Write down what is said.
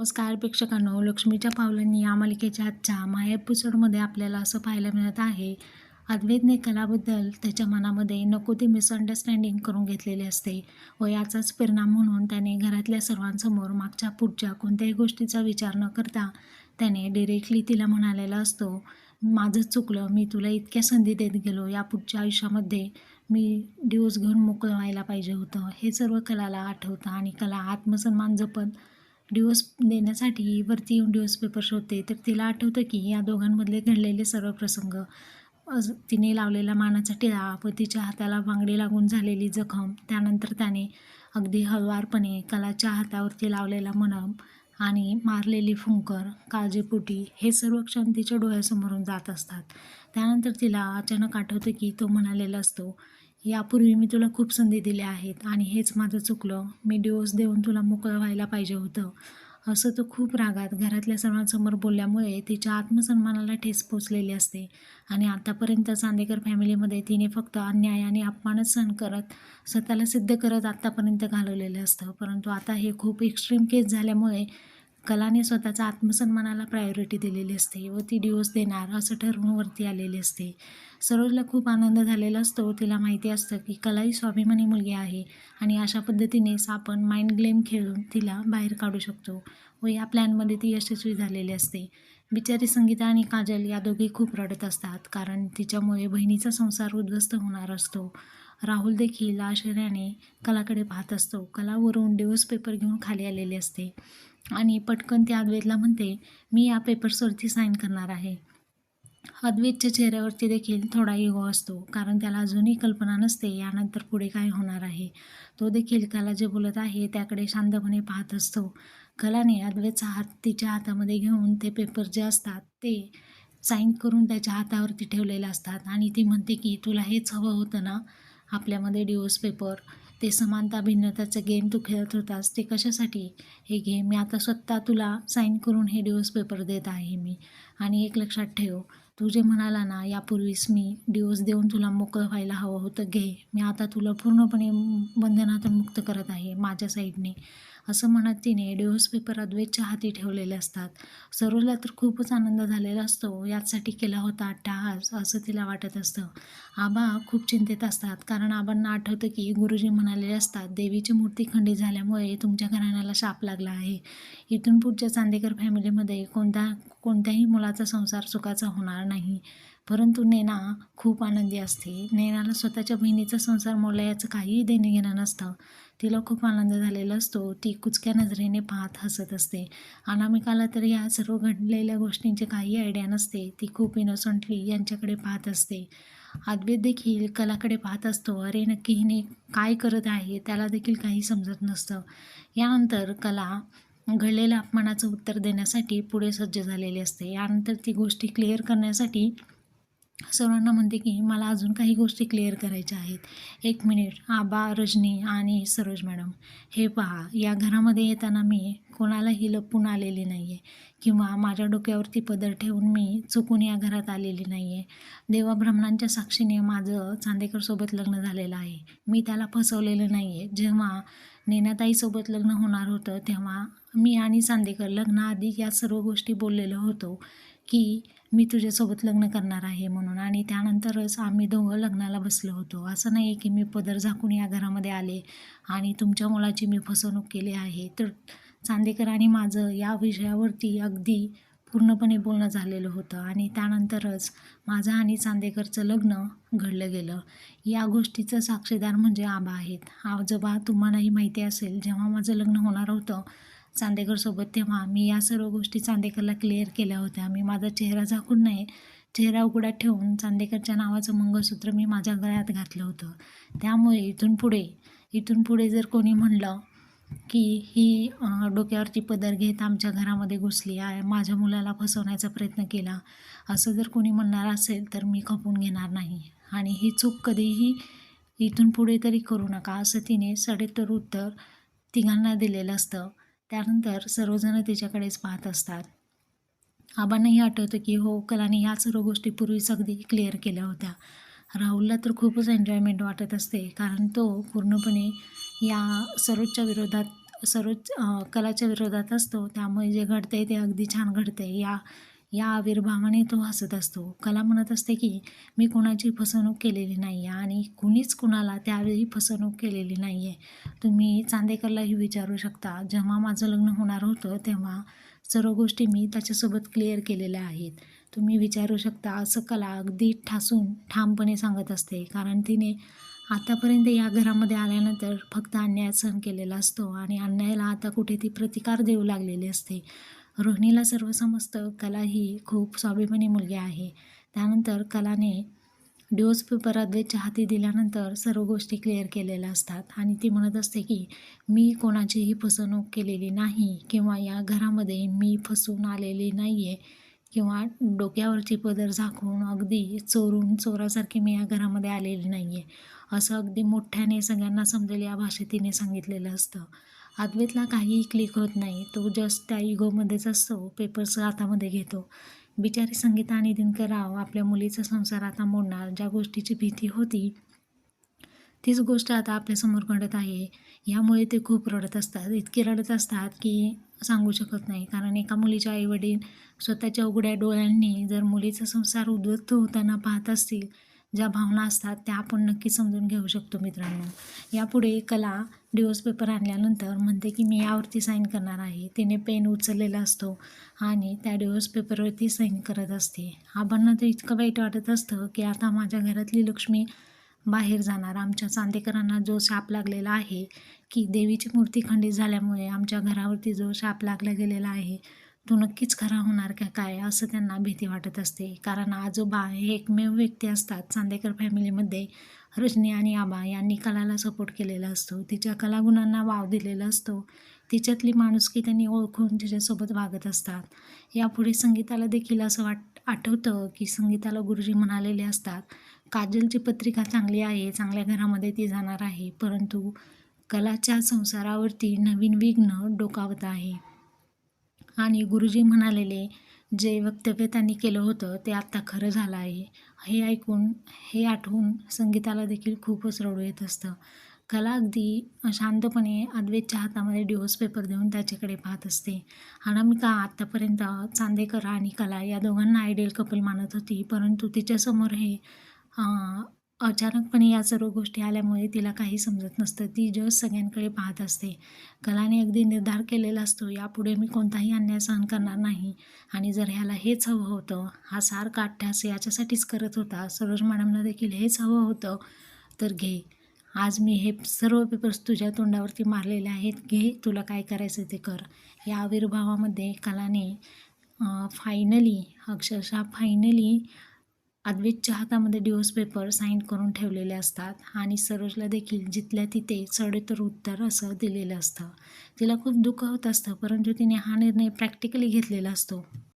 नमस्कार प्रेक्षकांनो. लक्ष्मीच्या पावलांनी या मालिकेच्या आजच्या माया एपिसोडमध्ये आपल्याला असं पाहायला मिळत आहे अद्वैतने कलाबद्दल त्याच्या मनामध्ये नको ती मिसअंडरस्टँडिंग करून घेतलेली असते व याचाच परिणाम म्हणून त्याने घरातल्या सर्वांसमोर मागच्या पुढच्या कोणत्याही गोष्टीचा विचार न करता त्याने डिरेक्टली तिला म्हणालेला असतो माझं चुकलं मी तुला इतक्या संधी देत गेलो या पुढच्या आयुष्यामध्ये मी डिवोर्स घेऊन मोकळं व्हायला पाहिजे होतं. हे सर्व कलाला आठवतं आणि कला आत्मसन्मान जपत डिवोर्स देण्यासाठी वरती येऊन डिवोर्स पेपर शोधते तर तिला आठवतं की या दोघांमधले घडलेले सर्व प्रसंग तिने लावलेला मानाचा टिळा व तिच्या हाताला बांगडी लागून झालेली जखम त्यानंतर त्याने अगदी हळवारपणे कलाच्या हातावरती लावलेला मनम आणि मारलेली फुंकर काळजीपोटी हे सर्व क्षण तिच्या डोळ्यासमोरून जात असतात. त्यानंतर तिला अचानक आठवतं की तो म्हणालेला असतो यापूर्वी मी तुला खूप संधी दिल्या आहेत आणि हेच माझं चुकलं. मी डिवोर्स देऊन तुला मोकळं व्हायला पाहिजे होतं. असं तो खूप रागात घरातल्या सर्वांसमोर बोलल्यामुळे तिच्या आत्मसन्मानाला ठेस पोचलेली असते. आणि आतापर्यंत चांदेकर फॅमिलीमध्ये तिने फक्त अन्याय आणि अपमानच सहन करत स्वतःला सिद्ध करत आत्तापर्यंत घालवलेलं असतं. परंतु आता हे खूप एक्स्ट्रीम केस झाल्यामुळे कलाने स्वतःचा आत्मसन्मानाला प्रायोरिटी दिलेली असते व ती डिवोर्स देणार असं ठरवून वरती आलेली असते. सरोजला खूप आनंद झालेला असतो तिला माहिती असतं की कला ही स्वाभिमानी मुलगी आहे आणि अशा पद्धतीनेच आपण माइंड गेम खेळून तिला बाहेर काढू शकतो व या प्लॅनमध्ये ती यशस्वी झालेली असते. बिचारी संगीता आणि काजल या दोघी खूप रडत असतात कारण तिच्यामुळे बहिणीचा संसार उद्ध्वस्त होणार असतो. राहुल देखील आश्चर्याने कलाकडे पाहत असतो. कलावरून डिवोर्स पेपर घेऊन खाली आलेली असते. आणि पटकन त्या अद्वैतला म्हणते मी या पेपर्सवरती साईन करणार आहे. अद्वैतच्या चेहऱ्यावरती देखील थोडा इगो असतो कारण त्याला अजूनही कल्पना नसते यानंतर पुढे काय होणार आहे. तो देखील कला जे बोलत आहे त्याकडे शांतपणे पाहत असतो. कलाने अद्वैतचा हात तिच्या हातामध्ये घेऊन ते पेपर जे असतात ते साईन करून त्याच्या हातावरती ठेवलेले असतात. आणि ती म्हणते की तुला हेच हवं होतं ना आपल्यामध्ये डिवोर्स पेपर ते समानता भिन्नताचं गेम तू खेळत होतास ते कशासाठी? हे घे मी आता स्वतः तुला साईन करून हे डिवोर्स पेपर देत आहे मी. आणि एक लक्षात ठेव तू जे म्हणाला ना यापूर्वीच मी डिवोर्स देऊन तुला मोकळं व्हायला हवं होतं घे. मी आता तुला पूर्णपणे बंधनातून मुक्त करत आहे माझ्या साईडने असं म्हणत तिने डिओस पेपर अद्वैतच्या हाती ठेवलेले असतात. सरोजला तर खूपच आनंद झालेला असतो. यासाठी केला होता अट्टाहास असं तिला वाटत असतं. आबा खूप चिंतेत असतात. कारण आबांना आठवतं की गुरुजी म्हणालेले असतात देवीची मूर्ती खंडित झाल्यामुळे तुमच्या घराण्याला शाप लागला आहे. इथून पुढच्या चांदेकर फॅमिलीमध्ये कोणत्या कोणत्याही मुलाचा संसार सुखाचा होणार नाही. परंतु नेना खूप आनंदी असते. नेनाला स्वतःच्या बहिणीचा संसार मोडला याचं काहीही देणं घेणं नसतं. तिला खूप आनंद झालेला असतो. ती कुचक्या नजरेने पाहत हसत असते. अनामिकाला तर या सर्व घडलेल्या गोष्टींची काही आयडिया नसते. ती खूप इनोसंटली यांच्याकडे पाहत असते. अद्वैत देखील कलाकडे पाहत असतो. अरे नक्की हिने काय करत आहे? त्याला देखील काही समजत नसतं. यानंतर कला घडलेल्या अपमानाचं उत्तर देण्यासाठी पुढे सज्ज झालेली असते. यानंतर ती गोष्टी क्लिअर करण्यासाठी सर्वांना म्हणते की मला अजून काही गोष्टी क्लिअर करायच्या आहेत. एक मिनिट. आबा रजनी आणि सरोज मॅडम हे पहा. या घरामध्ये येताना मी कोणालाही लपून आलेली नाही आहे किंवा माझ्या डोक्यावरती पदर ठेवून मी चुकून या घरात आलेली नाही आहे देवाब्रह्मणांच्या साक्षीने माझं चांदेकरसोबत लग्न झालेलं आहे. मी त्याला फसवलेलं नाही आहे जेव्हा नेनाताईसोबत लग्न होणार होतं तेव्हा मी आणि चांदेकर लग्नाआधी या सर्व गोष्टी बोललेलो होतो की मी तुझ्यासोबत लग्न करणार आहे म्हणून आणि त्यानंतरच आम्ही दोघं लग्नाला बसलो होतो. असं नाही की मी पदर झाकून या घरामध्ये आले आणि तुमच्या मुलाची मी फसवणूक केली आहे. तर चांदेकर आणि माझं या विषयावरती अगदी पूर्णपणे बोलणं झालेलं होतं आणि त्यानंतरच माझं आणि चांदेकरचं लग्न घडलं गेलं. या गोष्टीचं साक्षीदार म्हणजे आबा आहेत. आजोबा तुम्हालाही माहिती असेल जेव्हा माझं लग्न होणार होतं चांदेकरसोबत तेव्हा मी या सर्व गोष्टी चांदेकरला क्लिअर केल्या होत्या. मी माझा चेहरा झाकून नाही चेहरा उघडा ठेवून चांदेकरच्या नावाचं मंगळसूत्र मी माझ्या गळ्यात घातलं होतं. त्यामुळे इथून पुढे इथून पुढे जर कोणी म्हणलं की ही डोक्यावरची डोक्यावरती पदर घेत आमच्या घरामध्ये घुसली आहे माझ्या मुलाला फसवण्याचा प्रयत्न केला असं जर कोणी म्हणणार असेल तर मी खपून घेणार नाही. आणि ही चूक कधीही इथून पुढे तरी करू नका असं तिने सडेतोड उत्तर तिघांना दिलेलं असतं. त्यानंतर सर्वजण तिच्याकडेच पाहत असतात. आबांनाही आठवतं की हो कलाने ह्या सर्व गोष्टी पूर्वीच अगदी क्लिअर केल्या होत्या. राहुलला तर खूपच एन्जॉयमेंट वाटत असते कारण तो पूर्णपणे या सरोजच्या विरोधात सरोज कलाच्या विरोधात असतो. त्यामुळे जे घडतंय ते अगदी छान घडतंय. या या आविर्भावाने तो हसत असतो. कला म्हणत असते की मी कोणाची फसवणूक केलेली नाही आहे आणि कुणीच कुणाला त्यावेळी फसवणूक केलेली नाही आहे तुम्ही चांदेकरलाही विचारू शकता. जेव्हा माझं लग्न होणार होतं तेव्हा सर्व गोष्टी मी त्याच्यासोबत क्लिअर केलेल्या आहेत. तुम्ही विचारू शकता असं कला अगदी ठासून ठामपणे सांगत असते. कारण तिने आतापर्यंत या घरामध्ये आल्यानंतर फक्त अन्याय सहन केलेला असतो आणि अन्यायाला आता कुठे ती प्रतिकार देऊ लागलेली असते. रोहिणीला सर्व समजतं. कला ही खूप स्वाभिमानी मुलगी आहे. त्यानंतर कलाने डिओस पेपर अद्वैतच्या हाती दिल्यानंतर सर्व गोष्टी क्लिअर केलेल्या असतात. आणि ती म्हणत असते की मी कोणाचीही फसवणूक केलेली नाही किंवा या घरामध्ये मी फसून आलेली नाही आहे किंवा डोक्यावरची पदर झाकून अगदी चोरून चोरासारखी मी या घरामध्ये आलेली नाही आहे असं अगदी मोठ्याने सगळ्यांना समजेल या भाषेत तिने सांगितलेलं असतं. अद्वैतला काहीही क्लिक होत नाही. तो जस्ट त्या इगोमध्येच असतो. पेपर्स हातामध्ये घेतो. बिचारी संगीता आणि दिनकर राव आपल्या मुलीचा संसार आता मोडणार. ज्या गोष्टीची भीती होती तीच गोष्ट आता आपल्यासमोर घडत आहे. यामुळे ते खूप रडत असतात. इतके रडत असतात की सांगू शकत नाही. कारण एका मुलीच्या आईवडील स्वतःच्या उघड्या डोळ्यांनी जर मुलीचा संसार उद्ध्वस्त होताना पाहत असतील ज्या भावना असतात त्या आपण नक्की समजून घेऊ शकतो मित्रांनो. यापुढे कला डिवोर्स पेपर आणल्यानंतर म्हणते की मी यावरती साईन करणार आहे. तिने पेन उचललेला असतो आणि त्या डिवोर्स पेपरवरती साईन करत असते. आबांना तर इतकं वाईट वाटत असतं की आता माझ्या घरातली लक्ष्मी बाहेर जाणार. आमच्या चांदेकरांना जो शाप लागलेला आहे की देवीची मूर्ती खंडित झाल्यामुळे आमच्या घरावरती जो शाप लागला गेलेला आहे तो नक्कीच खरा होणार का काय असं त्यांना भीती वाटत असते. कारण आजोबा हे एकमेव व्यक्ती असतात. चांदेकर फॅमिलीमध्ये रजनी आणि आबा यांनी कलाला सपोर्ट केलेला असतो. तिच्या कलागुणांना वाव दिलेला असतो. तिच्यातली माणुसकी त्यांनी ओळखून तिच्यासोबत वागत असतात. यापुढे संगीताला देखील असं वाट आठवतं की संगीताला गुरुजी म्हणालेले असतात काजलची पत्रिका चांगली आहे चांगल्या घरामध्ये ती जाणार आहे परंतु कलाच्या संसारावरती नवीन विघ्न डोकावत आहे. आणि गुरुजी म्हणालेले जे वक्तव्य त्यांनी केलं होतं ते आत्ता खरं झालं आहे. हे ऐकून हे आठवून संगीताला देखील खूपच रडू येत असतं. कला अगदी शांतपणे अद्वैतच्या हातामध्ये डिओस पेपर देऊन त्याच्याकडे पाहत असते. अनामिका आत्तापर्यंत चांदेकर आणि कला या दोघांना आयडियल कपल मानत होती परंतु तिच्यासमोर हे अचानकपणे या सर्व गोष्टी आल्यामुळे तिला काही समजत नसतं. ती जस्ट सगळ्यांकडे पाहत असते. कलाने अगदी निर्धार केलेला असतो यापुढे मी कोणताही अन्याय सहन करणार नाही. आणि जर ह्याला हेच हवं होतं हा सार काठ्यास याच्यासाठीच करत होता सरोज मॅडमला देखील हेच हवं होतं तर घे. आज मी हे सर्व पेपर्स तुझ्या तोंडावरती मारलेले आहेत घे तुला काय करायचं ते कर. या आविर्भावामध्ये कलाने फायनली अक्षरशः फायनली अद्वैतच्या हातामध्ये डिवोर्स पेपर साईन करून ठेवलेले असतात आणि सरोजला देखील जिथल्या तिथे चढेतर उत्तर असं दिलेलं असतं. तिला खूप दुःख होत असतं परंतु तिने हा निर्णय प्रॅक्टिकली घेतलेला असतो.